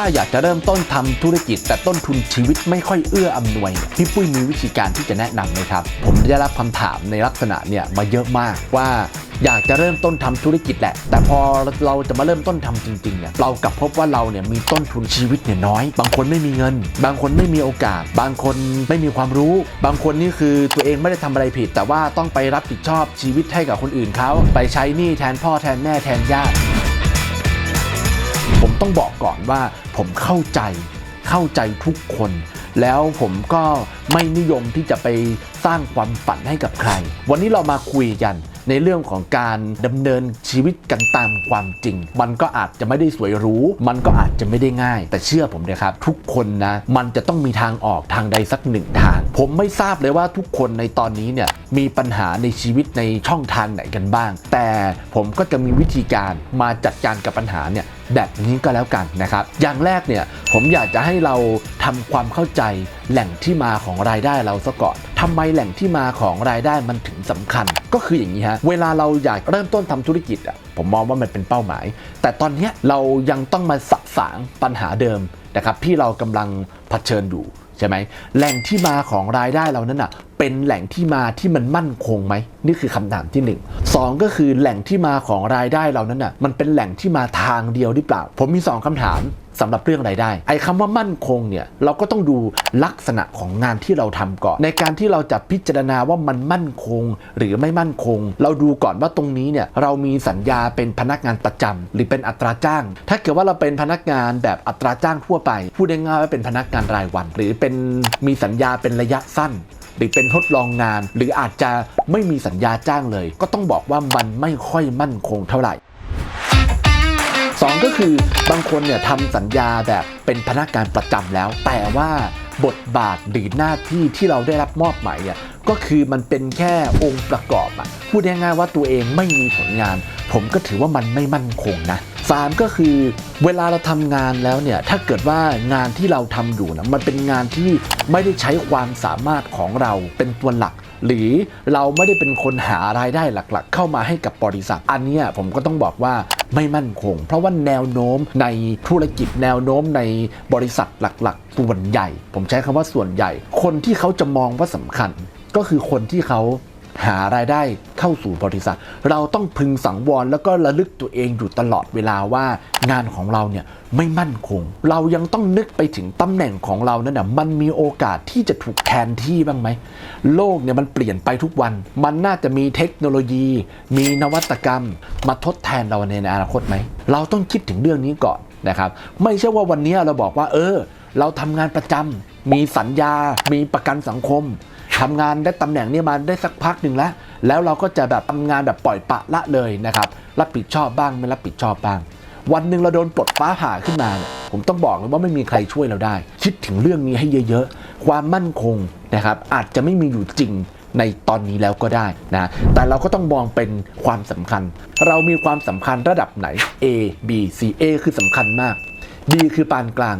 ถ้าอยากจะเริ่มต้นทำธุรกิจ แต่ต้นทุนชีวิตไม่ค่อยเอื้ออำนวยพี่ปุ้ยมีวิธีการที่จะแนะนำไหมครับ ผมได้รับคำถามในลักษณะเนี่ยมาเยอะมากว่าอยากจะเริ่มต้นทำธุรกิจแหละ แต่พอเราจะมาเริ่มต้นทำจริงๆเนี่ยเรากลับพบว่าเราเนี่ยมีต้นทุนชีวิตเนี่ยน้อย บางคนไม่มีเงิน บางคนไม่มีโอกาส บางคนไม่มีความรู้ บางคนนี่คือตัวเองไม่ได้ทำอะไรผิด แต่ว่าต้องไปรับผิดชอบชีวิตให้กับคนอื่นเขาไปใช้หนี้แทนพ่อแทนแม่แทนญาติ ผมต้องบอกก่อนว่าผมเข้าใจเข้าใจทุกคน แล้วผมก็ไม่นิยมที่จะไปสร้างความฝันให้กับใคร วันนี้เรามาคุยกันในเรื่องของการดำเนินชีวิตกันตามความจริง มันก็อาจจะไม่ได้สวยหรูมันก็อาจจะไม่ได้ง่าย แต่เชื่อผมนะครับ ทุกคนนะ มันจะต้องมีทางออกทางใดสักหนึ่งทาง ผมไม่ทราบเลยว่าทุกคนในตอนนี้เนี่ยมีปัญหาในชีวิตในช่องทางไหนกันบ้าง แต่ผมก็จะมีวิธีการมาจัดการกับปัญหาเนี่ย แบบนี้ก็แล้วกันนะครับ อย่างแรกเนี่ยผมอยากจะให้เราทำความเข้าใจแหล่งที่มาของรายได้เราซะก่อนทำไมแหล่งที่มาของรายได้มันถึงสำคัญ ก็คืออย่างนี้ฮะ เวลาเราอยากเริ่มต้นทำธุรกิจอะผมมองว่ามันเป็นเป้าหมาย แต่ตอนนี้เรายังต้องมาสะสางปัญหาเดิมนะครับที่เรากำลังเผชิญอยู่ใช่ไหมแหล่งที่มาของรายได้เรานั้นอะ เป็นแหล่งที่มาที่มันมั่นคงไหมนี่คือคำถามที่หนึ่งสองก็คือแหล่งที่มาของรายได้เรานั้นอะมันเป็นแหล่งที่มาทางเดียวหรือเปล่า ผมมีสองคำถามสำหรับเรื่องรายได้ ไอ้คำว่ามั่นคงเนี่ยเราก็ต้องดูลักษณะของงานที่เราทำก่อน ในการที่เราจะพิจารณาว่ามันมั่นคงหรือไม่มั่นคง เราดูก่อนว่าตรงนี้เนี่ยเรามีสัญญาเป็นพนักงานประจำหรือเป็นอัตราจ้าง ถ้าเกิดว่าเราเป็นพนักงานแบบอัตราจ้างทั่วไป พูดได้ง่ายๆว่าเป็นพนักงานรายวัน หรือเป็นมีสัญญาเป็นระยะสั้น หรือเป็นทดลองงาน หรืออาจจะไม่มีสัญญาจ้างเลย ก็ต้องบอกว่ามันไม่ค่อยมั่นคงเท่าไหร่สองก็คือบางคนเนี่ยทำสัญญาแบบเป็นพนักงานประจำแล้ว แต่ว่าบทบาทหรือหน้าที่ที่เราได้รับมอบหมายอะก็คือมันเป็นแค่องค์ประกอบอะพูดง่ายๆว่าตัวเองไม่มีผลงาน ผมก็ถือว่ามันไม่มั่นคงนะ สามก็คือเวลาเราทำงานแล้วเนี่ยถ้าเกิดว่างานที่เราทำอยู่นะมันเป็นงานที่ไม่ได้ใช้ความสามารถของเราเป็นตัวหลัก หรือเราไม่ได้เป็นคนหารายได้หลักๆ เข้ามาให้กับบริษัท อันนี้ผมก็ต้องบอกว่าไม่มั่นคง เพราะว่าแนวโน้มในธุรกิจแนวโน้มในบริษัทหลักๆ ส่วนใหญ่ ผมใช้คำว่าส่วนใหญ่ คนที่เขาจะมองว่าสำคัญ ก็คือคนที่เขา หารายได้เข้าสู่บริษัท เราต้องพึงสังวรแล้วก็ระลึกตัวเองอยู่ตลอดเวลาว่างานของเราเนี่ยไม่มั่นคง เรายังต้องนึกไปถึงตำแหน่งของเรานั่นนะมันมีโอกาสที่จะถูกแทนที่บ้างไหม โลกเนี่ยมันเปลี่ยนไปทุกวัน มันน่าจะมีเทคโนโลยี มีนวัตกรรม มาทดแทนเราในอนาคตไหม เราต้องคิดถึงเรื่องนี้ก่อนนะครับไม่ใช่ว่าวันนี้เราบอกว่า เออ เราทำงานประจำมีสัญญา มีประกันสังคม ทำงานได้ตำแหน่งนี้มาได้สักพักหนึ่งแล้ว แล้วเราก็จะแบบทำงานแบบปล่อยปะละเลยนะครับรับผิดชอบบ้างไม่รับผิดชอบบ้าง วันหนึ่งเราโดนปลดฟ้าผ่าขึ้นมาเนี่ยผมต้องบอกเลยว่าไม่มีใครช่วยเราได้ คิดถึงเรื่องนี้ให้เยอะๆ ความมั่นคงนะครับอาจจะไม่มีอยู่จริงในตอนนี้แล้วก็ได้นะแต่เราก็ต้องมองเป็นความสำคัญ เรามีความสำคัญระดับไหน A B C A คือสำคัญมาก B คือปานกลาง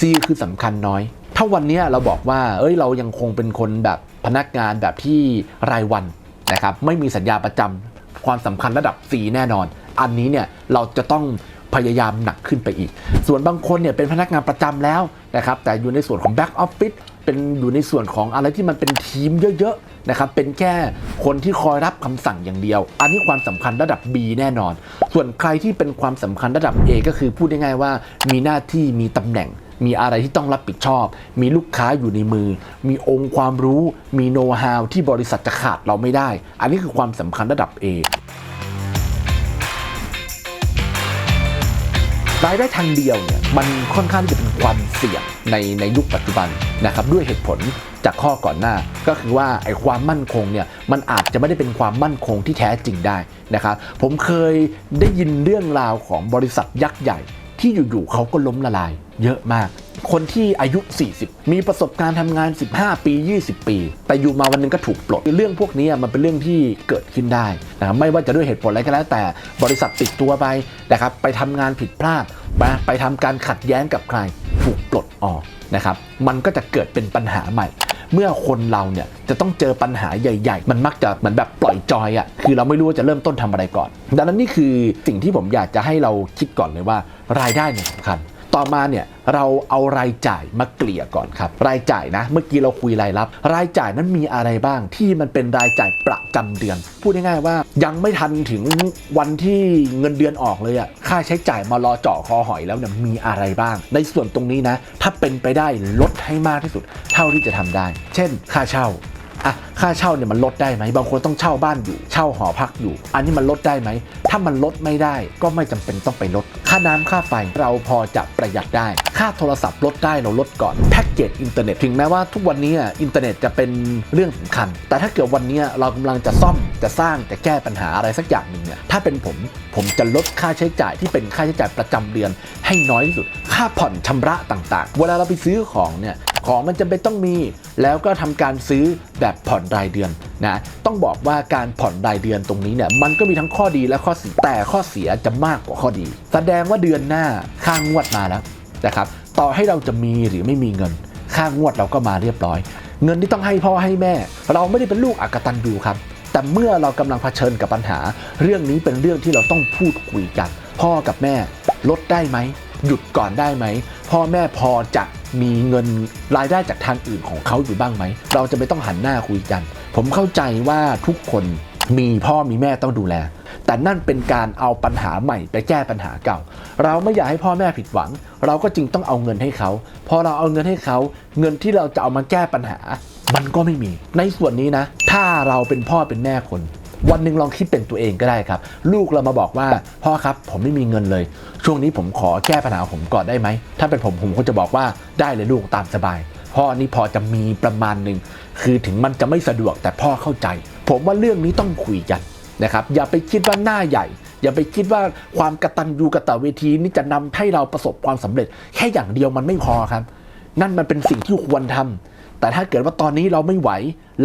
C คือสำคัญน้อย ถ้าวันนี้เราบอกว่า เอ้ยเรายังคงเป็นคนแบบพนักงานแบบที่รายวันนะครับไม่มีสัญญาประจำความสำคัญระดับ C แน่นอน อันนี้เนี่ยเราจะต้องพยายามหนักขึ้นไปอีก ส่วนบางคนเนี่ยเป็นพนักงานประจำแล้วนะครับแต่อยู่ในส่วนของ Back Office เป็นอยู่ในส่วนของอะไรที่มันเป็นทีมเยอะๆนะครับเป็นแค่คนที่คอยรับคำสั่งอย่างเดียว อันนี้ความสำคัญระดับ B แน่นอน ส่วนใครที่เป็นความสำคัญระดับ A ก็คือพูดง่ายๆว่ามีหน้าที่มีตำแหน่ง มีอะไรที่ต้องรับผิดชอบ มีลูกค้าอยู่ในมือ มีองค์ความรู้ มีโน้ตฮาวที่บริษัทจะขาดเราไม่ได้ อันนี้คือความสำคัญระดับ A รายได้ทางเดียวเนี่ยมันค่อนข้างที่จะเป็นความเสี่ยงในในยุคปัจจุบันนะครับด้วยเหตุผลจากข้อก่อนหน้า ก็คือว่าไอ้ความมั่นคงเนี่ยมันอาจจะไม่ได้เป็นความมั่นคงที่แท้จริงได้นะครับผมเคยได้ยินเรื่องราวของบริษัทยักษ์ใหญ่ ที่อยู่ๆเขาก็ล้มละลายเยอะมาก คนที่อายุ 40 มีประสบการณ์ทำงาน 15 ปี 20 ปี แต่อยู่มาวันหนึงก็ถูกปลดเรื่องพวกนี้มันเป็นเรื่องที่เกิดขึ้นได้นะครับไม่ว่าจะด้วยเหตุผลอะไรก็แล้ว แต่บริษัทติดตัวไปนะครับไปทำงานผิดพลาดไปไปทำการขัดแย้งกับใคร ถูกปลดออกนะครับมันก็จะเกิดเป็นปัญหาใหม่ เมื่อคนเราเนี่ยจะต้องเจอปัญหาใหญ่ ๆ มันมักจะเหมือนแบบปล่อยจอยอะ่ะคือเราไม่รู้ว่าจะเริ่มต้นทำอะไรก่อน ดังนั้นนี่คือสิ่งที่ผมอยากจะให้เราคิดก่อนเลยว่ารายได้เนี่ยสำคัญ ต่อมาเนี่ยเราเอารายจ่ายมาเกลี่ยก่อนครับ รายจ่ายนะ เมื่อกี้เราคุยรายรับ รายจ่ายนั้นมีอะไรบ้างที่มันเป็นรายจ่ายประจำเดือน พูดง่ายๆว่า ยังไม่ทันถึงวันที่เงินเดือนออกเลยอะค่าใช้จ่ายมารอเจาะคอหอยแล้วเนี่ยมีอะไรบ้าง ในส่วนตรงนี้นะ ถ้าเป็นไปได้ลดให้มากที่สุด เท่าที่จะทำได้ เช่น ค่าเช่า อะค่าเช่าเนี่ยมันลดได้ไหมบางคนต้องเช่าบ้านอยู่ เช่าหอพักอยู่ อันนี้มันลดได้ไหม ถ้ามันลดไม่ได้ก็ไม่จำเป็นต้องไปลด ค่าน้ำค่าไฟเราพอจะประหยัดได้ ค่าโทรศัพท์ลดได้เราลดก่อนแพ็กเกจอินเทอร์เน็ตถึงแม้ว่าทุกวันนี้อะอินเทอร์เน็ตจะเป็นเรื่องสำคัญ แต่ถ้าเกิดวันนี้เรากำลังจะซ่อมจะสร้างจะแก้ปัญหาอะไรสักอย่างหนึ่งเนี่ยถ้าเป็นผมผมจะลดค่าใช้จ่ายที่เป็นค่าใช้จ่ายประจำเดือน ให้น้อยที่สุด ค่าผ่อนชำระต่างๆ เวลาเราไปซื้อของเนี่ยของมันจำเป็นต้องมี แล้วก็ทำการซื้อแบบผ่อนรายเดือนนะต้องบอกว่าการผ่อนรายเดือนตรงนี้เนี่ยมันก็มีทั้งข้อดีและข้อเสียแต่ข้อเสียจะมากกว่าข้อดี แสดงว่าเดือนหน้าค่างวดมาแล้วนะครับต่อให้เราจะมีหรือไม่มีเงิน ค่างวดเราก็มาเรียบร้อย เงินที่ต้องให้พ่อให้แม่ เราไม่ได้เป็นลูกอักตันยูครับ แต่เมื่อเรากำลังเผชิญกับปัญหา เรื่องนี้เป็นเรื่องที่เราต้องพูดคุยกัน พ่อกับแม่ลดได้ไหมหยุดก่อนได้ไหมพ่อแม่พอจะ มีเงินรายได้จากทางอื่นของเขาอยู่บ้างไหม เราจะไม่ต้องหันหน้าคุยกัน ผมเข้าใจว่าทุกคนมีพ่อมีแม่ต้องดูแล แต่นั่นเป็นการเอาปัญหาใหม่ไปแก้ปัญหาเก่า เราไม่อยากให้พ่อแม่ผิดหวัง เราก็จึงต้องเอาเงินให้เขา พอเราเอาเงินให้เขา เงินที่เราจะเอามาแก้ปัญหา มันก็ไม่มี ในส่วนนี้นะ ถ้าเราเป็นพ่อเป็นแม่คน วันหนึ่งลองคิดเป็นตัวเองก็ได้ครับ ลูกเรามาบอกว่าพ่อครับผมไม่มีเงินเลย ช่วงนี้ผมขอแก้ปัญหาผมก่อนได้ไหม ถ้าเป็นผมผมก็จะบอกว่าได้เลยลูกตามสบาย พ่อนี่พอจะมีประมาณหนึ่งคือถึงมันจะไม่สะดวกแต่พ่อเข้าใจ ผมว่าเรื่องนี้ต้องคุยกันนะครับอย่าไปคิดว่าหน้าใหญ่ อย่าไปคิดว่าความกระตัญญูกระตเวทีนี่จะนำให้เราประสบความสำเร็จ แค่อย่างเดียวมันไม่พอครับ นั่นมันเป็นสิ่งที่ควรทำ แต่ถ้าเกิดว่าตอนนี้เราไม่ไหว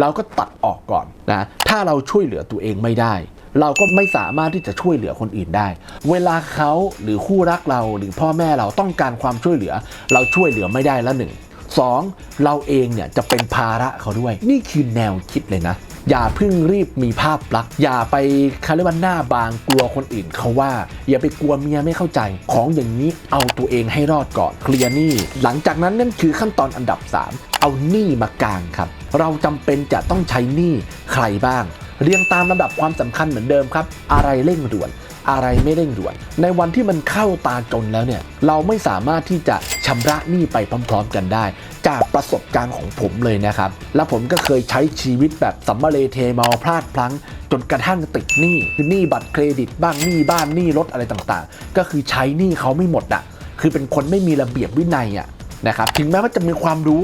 เราก็ตัดออกก่อนนะถ้าเราช่วยเหลือตัวเองไม่ได้ เราก็ไม่สามารถที่จะช่วยเหลือคนอื่นได้ เวลาเขาหรือคู่รักเราหรือพ่อแม่เราต้องการความช่วยเหลือ เราช่วยเหลือไม่ได้ล้วหนึ่งสองเราเองเนี่ยจะเป็นภาระเขาด้วย นี่คือแนวคิดเลยนะ อย่าเพิ่งรีบมีภาพลักษณ์อย่าไปคาเรียกว่าหน้าบางกลัวคนอื่นเขาว่า อย่าไปกลัวเมียไม่เข้าใจ ของอย่างนี้เอาตัวเองให้รอดก่อนเคลียร์นี้หลังจากนั้นนั่นคือขั้นตอนอันดับ 3 เอาหนี้มากลางครับ เราจำเป็นจะต้องใช้หนี้ใครบ้าง เรียงตามลำดับความสำคัญเหมือนเดิมครับ อะไรเร่งด่วน อะไรไม่เร่งด่วน ในวันที่มันเข้าตาจนแล้วเนี่ย เราไม่สามารถที่จะชำระหนี้ไปพร้อม ๆ กันได้ จากประสบการณ์ของผมเลยนะครับ และผมก็เคยใช้ชีวิตแบบสัมมาเลเทเมาพลาดพลั้งจนกระทั่งติดหนี้คือหนี้บัตรเครดิตบ้างหนี้บ้านหนี้รถอะไรต่างๆ ก็คือใช้หนี้เขาไม่หมดอะคือเป็นคนไม่มีระเบียบวินัยอะนะครับถึงแม้ว่าจะมีความรู้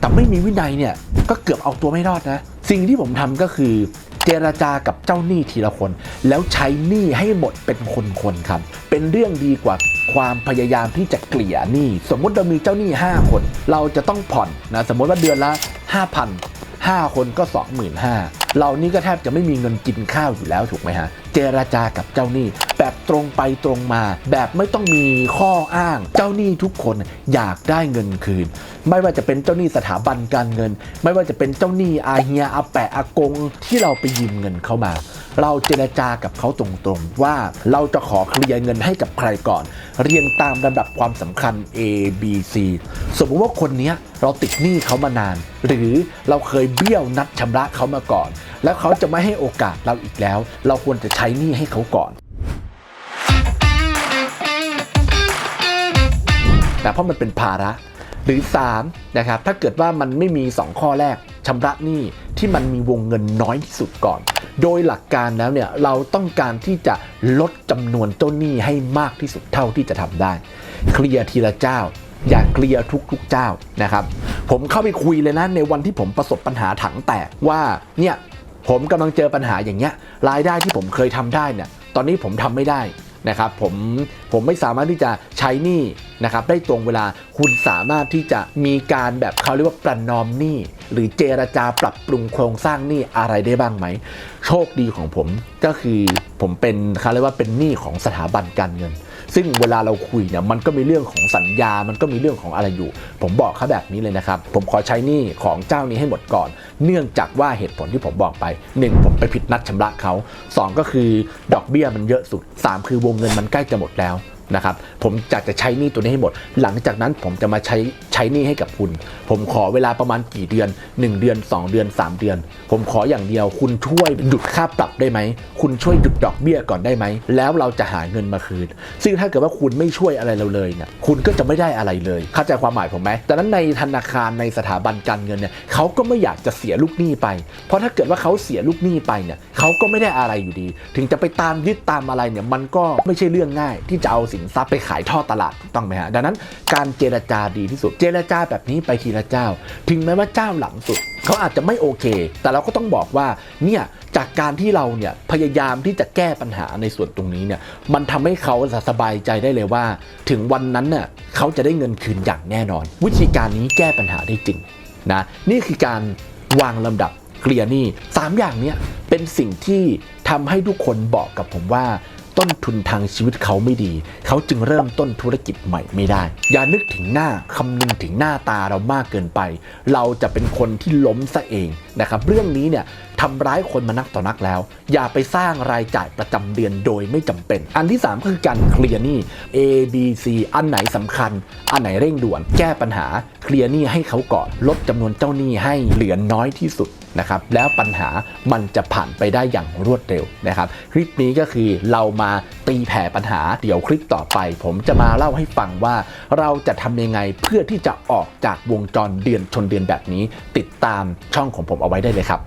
แต่ไม่มีวินัยเนี่ยก็เกือบเอาตัวไม่รอดนะ สิ่งที่ผมทำก็คือเจรจากับเจ้าหนี้ทีละคน แล้วใช้หนี้ให้หมดเป็นคนๆครับ เป็นเรื่องดีกว่าความพยายามที่จะเกลี่ยหนี้ สมมติเรามีเจ้าหนี้ 5 คน เราจะต้องผ่อนนะสมมติว่าเดือนละ 5,000 5 คนก็ 25,000เรานี่ก็แทบจะไม่มีเงินกินข้าวอยู่แล้วถูกไหมฮะ เจรจากับเจ้าหนี้ แบบตรงไปตรงมา แบบไม่ต้องมีข้ออ้าง เจ้าหนี้ทุกคนอยากได้เงินคืน ไม่ว่าจะเป็นเจ้าหนี้สถาบันการเงิน ไม่ว่าจะเป็นเจ้าหนี้อาเฮียอาแปะอากงที่เราไปยืมเงินเข้ามาเราเจรจากับเขาตรงๆ ว่าเราจะขอเคลียร์เงินให้กับใครก่อน เรียงตามลำดับความสำคัญ A B C สมมติว่าคนนี้เราติดหนี้เขามานาน หรือเราเคยเบี้ยวนัดชำระเขามาก่อน แล้วเขาจะไม่ให้โอกาสเราอีกแล้ว เราควรจะใช้หนี้ให้เขาก่อน นะเพราะมันเป็นภาระ หรือ 3 นะครับ ถ้าเกิดว่ามันไม่มี 2 ข้อแรกชำระหนี้ที่มันมีวงเงินน้อยที่สุดก่อน โดยหลักการแล้วเนี่ยเราต้องการที่จะลดจำนวนเจ้าหนี้ให้มากที่สุดเท่าที่จะทำได้ เคลียร์ทีละเจ้าอย่าเคลียร์ทุกๆเจ้านะครับ ผมเข้าไปคุยเลยนะในวันที่ผมประสบปัญหาถังแตกว่าเนี่ยผมกำลังเจอปัญหาอย่างเงี้ยรายได้ที่ผมเคยทำได้เนี่ยตอนนี้ผมทำไม่ได้ นะครับผมผมไม่สามารถที่จะใช้หนี้นะครับได้ตรงเวลาคุณสามารถที่จะมีการแบบเขาเรียกว่าประนอมหนี้หรือเจรจาปรับปรุงโครงสร้างหนี้อะไรได้บ้างไหม โชคดีของผมก็คือผมเป็นเขาเรียกว่าเป็นหนี้ของสถาบันการเงิน ซึ่งเวลาเราคุยเนี่ยมันก็มีเรื่องของสัญญา มันก็มีเรื่องของอะไรอยู่ ผมบอกเขาแบบนี้เลยนะครับ ผมขอใช้หนี้ของเจ้านี้ให้หมดก่อน เนื่องจากว่าเหตุผลที่ผมบอกไป 1 ผมไปผิดนัดชำระเขา 2 ก็คือดอกเบี้ยมันเยอะสุด 3 คือวงเงินมันใกล้จะหมดแล้ว นะครับผมอยากจะใช้หนี้ตัวนี้ให้หมด หลังจากนั้นผมจะมาใช้ใช้หนี้ให้กับคุณ ผมขอเวลาประมาณกี่เดือน 1 เดือน 2 เดือน 3 เดือน ผมขออย่างเดียว คุณช่วยหยุดค่าปรับได้ไหม คุณช่วยหยุดดอกเบี้ยก่อนได้ไหม แล้วเราจะหาเงินมาคืน ซึ่งถ้าเกิดว่าคุณไม่ช่วยอะไรเราเลยเนี่ยคุณก็จะไม่ได้อะไรเลย เข้าใจความหมายผมไหมแต่นั้นในธนาคารในสถาบันการเงินเนี่ยเขาก็ไม่อยากจะเสียลูกหนี้ไป เพราะถ้าเกิดว่าเขาเสียลูกหนี้ไปเนี่ยเขาก็ไม่ได้อะไรอยู่ดี ถึงจะไปตามยึดตามอะไรเนี่ยมันก็ไม่ใช่เรื่องง่ายที่จะเอาสินทรัพย์ไปขายท่อตลาดถูกต้องไหมฮะดังนั้นการเจรจาดีที่สุด เจรจาแบบนี้ไปทีละเจ้า ถึงแม้ว่าเจ้าหลังสุดเขาอาจจะไม่โอเค แต่เราก็ต้องบอกว่าเนี่ยจากการที่เราเนี่ยพยายามที่จะแก้ปัญหาในส่วนตรงนี้เนี่ยมันทำให้เขาสบายใจได้เลยว่า ถึงวันนั้นน่ะเขาจะได้เงินคืนอย่างแน่นอน วิธีการนี้แก้ปัญหาได้จริงนะนี่คือการวางลำดับเคลียร์นี้สามอย่างเนี้ยเป็นสิ่งที่ทำให้ทุกคนบอกกับผมว่า ต้นทุนทางชีวิตเขาไม่ดี เขาจึงเริ่มต้นธุรกิจใหม่ไม่ได้ อย่านึกถึงหน้าคำนึงถึงหน้าตาเรามากเกินไป เราจะเป็นคนที่ล้มซะเองนะครับ เรื่องนี้เนี่ย ทำร้ายคนมานักต่อนักแล้ว อย่าไปสร้างรายจ่ายประจำเดือนโดยไม่จำเป็น อันที่ 3 คือการเคลียร์หนี้ A B C อันไหนสำคัญ อันไหนเร่งด่วน แก้ปัญหา เคลียร์หนี้ให้เขาก่อน ลดจำนวนเจ้าหนี้ให้เหลือน้อยที่สุดนะครับแล้วปัญหามันจะผ่านไปได้อย่างรวดเร็วนะครับ คลิปนี้ก็คือเรามาตีแผ่ปัญหา เดี๋ยวคลิปต่อไป ผมจะมาเล่าให้ฟังว่า เราจะทำยังไงเพื่อที่จะออกจากวงจรเดือนชนเดือนแบบนี้ ติดตามช่องของผมเอาไว้ได้เลยครับ